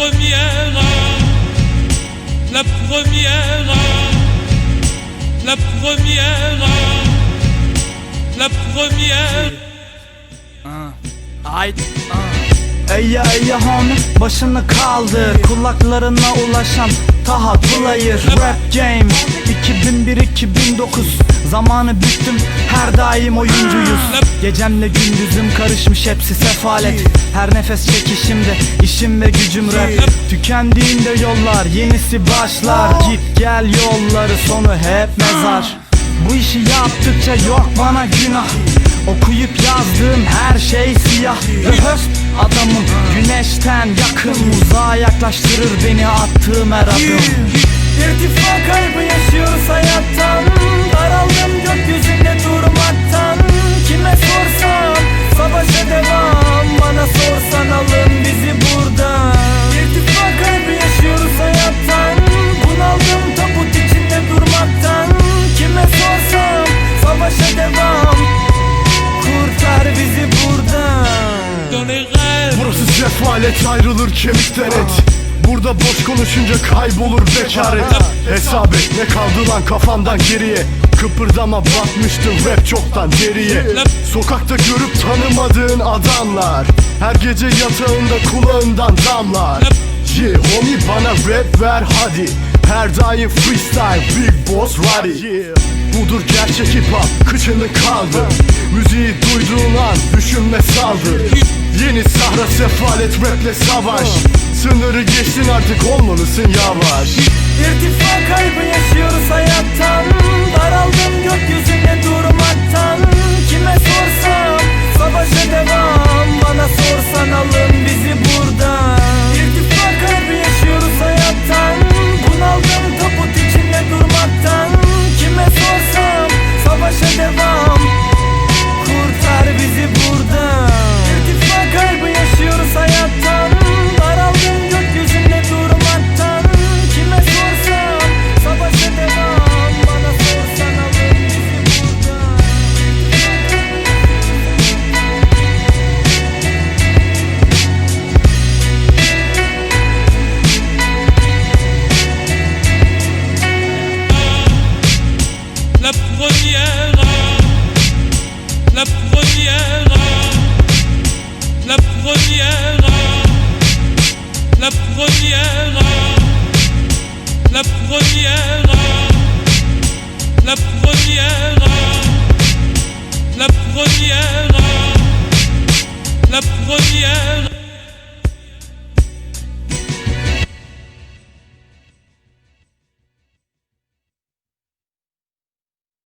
première, la première, la première, la première. Ah, haydi. Eye homie başını kaldır Kulaklarına ulaşan Taha Player Rap game 2001-2009 Zamanı büktüm her daim oyuncuyuz. Gecemle gündüzüm karışmış hepsi sefalet. Her nefes çekişimde işim ve gücüm rap. Tükendiğinde yollar yenisi başlar. Git gel yolları sonu hep mezar. Bu işi yaptıkça yok bana günah. Okuyup yazdığım her şey siyah. Röhöst adamım güneşten yakın. Uzağa yaklaştırır beni attığım her adım İrtifa kaybı yaşıyoruz hayattan. Daraldım gökyüzünde durmaktan. Kime sorsam savaşa devam. Bana sorsan alın bizi buradan. İrtifa kaybı yaşıyoruz hayattan. Bunaldım tabut içinde durmaktan. Kime sorsam savaşa devam. Kurtar bizi buradan. Burası sefalet ayrılır kemikten et Burada boş konuşunca kaybolur bekaret Hesap et ne kaldı lan kafandan geriye. Kıpırdama batmıştın rap çoktan geriye. Sokakta görüp tanımadığın adamlar. Her gece yatağında kulağından damlar. Yeah homie bana rap ver hadi Her daim freestyle big boss ready Budur gerçek hip hop kıçını kaldır. Müziği duyduğun an düşünme saldır. Yeni sahra sefalet raple savaş. Sınırı geçtin artık olmalısın yavaş. İrtifa kaybı yaşıyoruz hayattan. Daraldım gökyüzünde durmaktan la première, la première, la première, la première, la première, la première, la première, la première.